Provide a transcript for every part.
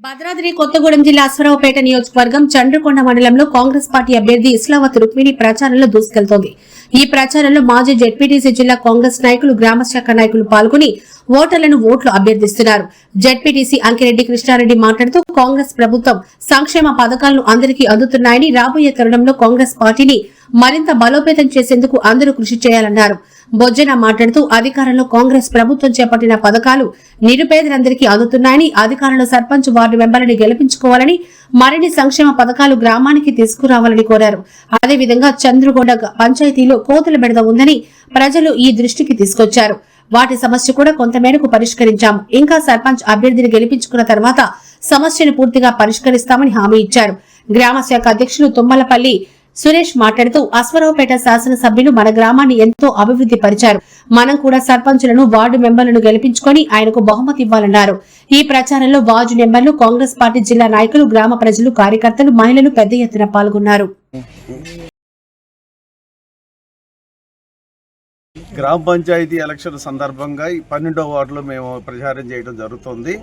భద్రాద్రి కొత్తగూడెం జిల్లా అశ్వరావుపేట నియోజకవర్గం చండ్రకొండ మండలంలో కాంగ్రెస్ పార్టీ అభ్యర్థి ఇస్లావత్ రుక్మిణి ప్రచారంలో దూసుకెళ్తోంది. ఈ ప్రచారంలో మాజీ జెడ్పీటీసీ జిల్లా కాంగ్రెస్ నాయకులు గ్రామ శాఖ నాయకులు పాల్గొని ఓటర్లను ఓట్లు అభ్యర్థిస్తున్నారు. జెడ్పీటీసీ అంకిరెడ్డి కృష్ణారెడ్డి మాట్లాడుతూ కాంగ్రెస్ ప్రభుత్వం సంక్షేమ పథకాలను అందరికీ అందుతున్నాయని రాబోయే తరుణంలో కాంగ్రెస్ పార్టీని మరింత బలోపేతం చేసేందుకు అందరూ కృషి చేయాలన్నారు. బొజ్జన మాట్లాడుతూ అధికారంలో కాంగ్రెస్ ప్రభుత్వం చేపట్టిన పథకాలు నిరుపేదలందరికీ అందుతున్నాయని అధికారంలో సర్పంచ్ వార్డు మెంబర్లను గెలిపించుకోవాలని మరిన్ని సంక్షేమ పథకాలు గ్రామానికి తీసుకురావాలని కోరారు. అదేవిధంగా చంద్రుగొండ పంచాయతీలో కోతుల బెడద ఉందని ప్రజలు ఈ దృష్టికి తీసుకొచ్చారు. వాటి సమస్య కూడా కొంతమేరకు పరిష్కరించాము. ఇంకా సర్పంచ్ అభ్యర్థిని గెలిపించుకున్న తర్వాత సమస్యను పూర్తిగా పరిష్కరిస్తామని హామీ ఇచ్చారు. గ్రామ శాఖ అధ్యక్షులు తుమ్మలపల్లి సురేష్ మాట్లాడుతూ అశ్వరావుపేట శాసనసభ్యులు మన గ్రామాన్ని ఎంతో అభివృద్ధి పరిచారు. మనం కూడా సర్పంచులను వార్డు మెంబర్లను గెలిపించుకొని ఆయనకు బహుమతి ఇవ్వాలన్నారు. ఈ ప్రచారంలో వార్డు మెంబర్లు కాంగ్రెస్ పార్టీ జిల్లా నాయకులు గ్రామ ప్రజలు కార్యకర్తలు మహిళలు పెద్ద ఎత్తున పాల్గొన్నారు. గ్రామ పంచాయతీ ఎలక్షన్ సందర్భంగా ఈ పన్నెండో వార్డులో మేము ప్రచారం చేయడం జరుగుతుంది.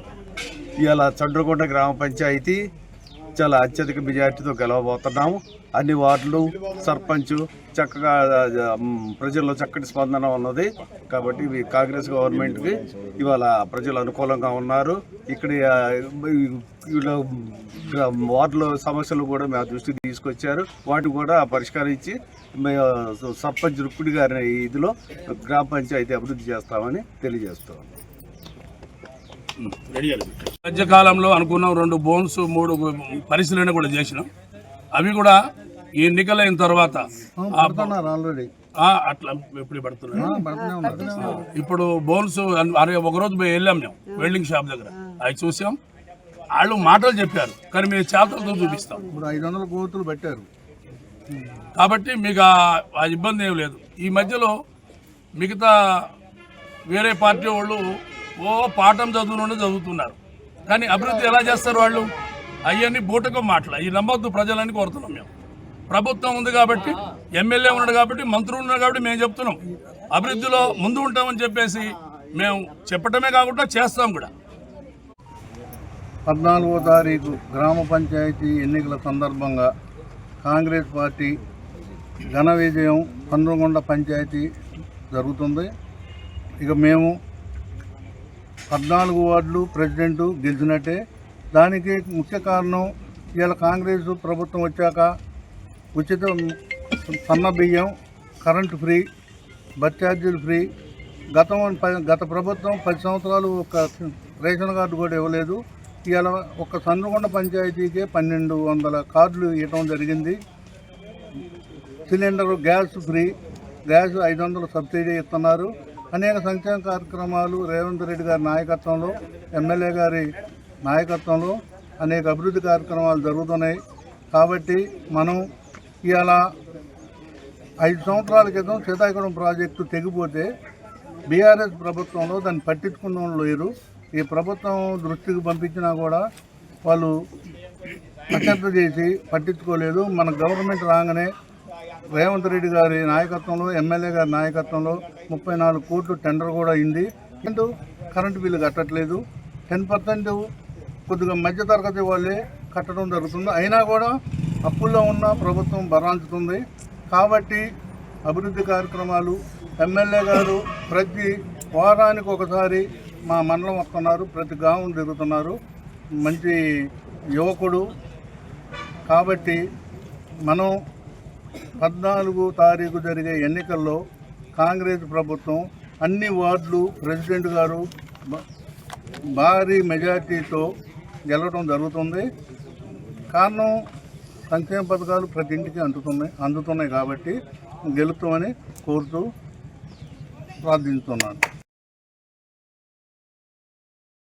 ఇవాళ చండ్రకొండ గ్రామ పంచాయతీ చాలా అత్యధిక మెజార్టీతో గెలవబోతున్నాము. అన్ని వార్డులు సర్పంచ్ చక్కగా ప్రజల్లో చక్కటి స్పందన ఉన్నది. కాబట్టి ఇవి కాంగ్రెస్ గవర్నమెంట్కి ఇవాళ ప్రజలు అనుకూలంగా ఉన్నారు. ఇక్కడ ఆ, వార్డులో సమస్యలు కూడా మా దృష్టికి తీసుకొచ్చారు. వాటిని కూడా పరిష్కరించి మేము సర్పంచ్ రుక్కుడి గారి ఇదిలో గ్రామ పంచాయతీ అభివృద్ధి చేస్తామని తెలియజేస్తాం మధ్యకాలంలో అనుకున్నాం రెండు బోన్స్ మూడు పరిశీలన కూడా చేసినాం. అవి కూడా ఈ ఎన్నికలైన తర్వాత అట్లా ఎప్పుడు పడుతున్నాయి? ఇప్పుడు బోన్స్ ఒకరోజు పోయి వెళ్ళాం మేము వెల్డింగ్ షాప్ దగ్గర. అవి చూసాం. వాళ్ళు మాటలు చెప్పారు కానీ మేము చేతలతో చూపిస్తాం. ఇప్పుడు ఐదు వందల కోతులు పెట్టారు. కాబట్టి మీకు ఆ- ఆ ఇబ్బంది ఏం లేదు. ఈ మధ్యలో మిగతా వేరే పార్టీ వాళ్ళు ఓ పాఠం చదువులోనే చదువుతున్నారు. కానీ అభివృద్ధి ఎలా చేస్తారు వాళ్ళు? అవన్నీ బూటకం మాటలు. అవి నమ్మొద్దు ప్రజలని కోరుతున్నాం మేము. ప్రభుత్వం ఉంది కాబట్టి ఎమ్మెల్యే ఉన్నాడు కాబట్టి మంత్రులు ఉన్నారు కాబట్టి మేము చెప్తున్నాం. అభివృద్ధిలో ముందు ఉంటామని చెప్పేసి మేము చెప్పటమే కాకుండా చేస్తాం కూడా. పద్నాలుగో తారీఖు గ్రామ పంచాయతీ ఎన్నికల సందర్భంగా కాంగ్రెస్ పార్టీ ఘన విజయం పంద్రగొండ పంచాయతీ జరుగుతుంది. ఇక మేము పద్నాలుగు వార్డులు ప్రెసిడెంట్ గెలిచినట్టే. దానికి ముఖ్య కారణం ఇవాళ కాంగ్రెస్ ప్రభుత్వం వచ్చాక ఉచిత సన్న బియ్యం కరెంటు ఫ్రీ బస్ ఛార్జీలు ఫ్రీ. గతం ప- గత ప్రభుత్వం పది సంవత్సరాలు ఒక రేషన్ కార్డు కూడా ఇవ్వలేదు. ఇవాళ ఒక చంద్రకొండ పంచాయతీకే పన్నెండు వందల కార్డులు ఇవ్వడం జరిగింది. సిలిండర్ గ్యాస్ ఫ్రీ గ్యాస్ ఐదు వందలు సబ్సిడీ ఇస్తున్నారు. అనేక సంక్షేమ కార్యక్రమాలు రేవంత్ రెడ్డి గారి నాయకత్వంలో ఎమ్మెల్యే గారి నాయకత్వంలో అనేక అభివృద్ధి కార్యక్రమాలు జరుగుతున్నాయి. కాబట్టి మనం ఇవాళ ఐదు సంవత్సరాల క్రితం సీతాకుళం ప్రాజెక్టు తెగిపోతే బీఆర్ఎస్ ప్రభుత్వంలో దాన్ని పట్టించుకున్న లేరు. ఈ ప్రభుత్వం దృష్టికి పంపించినా కూడా వాళ్ళు అశ్రద్ధ చేసి పట్టించుకోలేదు. మన గవర్నమెంట్ రాగానే రేవంత్ రెడ్డి గారి నాయకత్వంలో ఎమ్మెల్యే గారి నాయకత్వంలో ముప్పై నాలుగు కోట్లు టెండర్ కూడా అయింది. అంటూ కరెంటు బిల్లు కట్టట్లేదు. టెన్ పర్సెంట్ కొద్దిగా మధ్య తరగతి వాళ్ళే కట్టడం జరుగుతుంది. అయినా కూడా అప్పుల్లో ఉన్న ప్రభుత్వం భరాంచుతుంది కాబట్టి అభివృద్ధి కార్యక్రమాలు ఎమ్మెల్యే గారు ప్రతి వారానికి ఒకసారి మా మండలం వస్తున్నారు ప్రతి గ్రామం తిరుగుతున్నారు. మంచి యువకుడు. కాబట్టి మనం పద్నాలుగు తారీఖు జరిగే ఎన్నికల్లో కాంగ్రెస్ ప్రభుత్వం అన్ని వార్డులు ప్రెసిడెంట్ గారు భారీ మెజార్టీతో గెలవడం జరుగుతుంది. కారణం సంక్షేమ పథకాలు ప్రతి ఇంటికి అందుతున్నాయి అందుతున్నాయి కాబట్టి గెలుస్తామని కోరుతూ ప్రార్థిస్తున్నాను.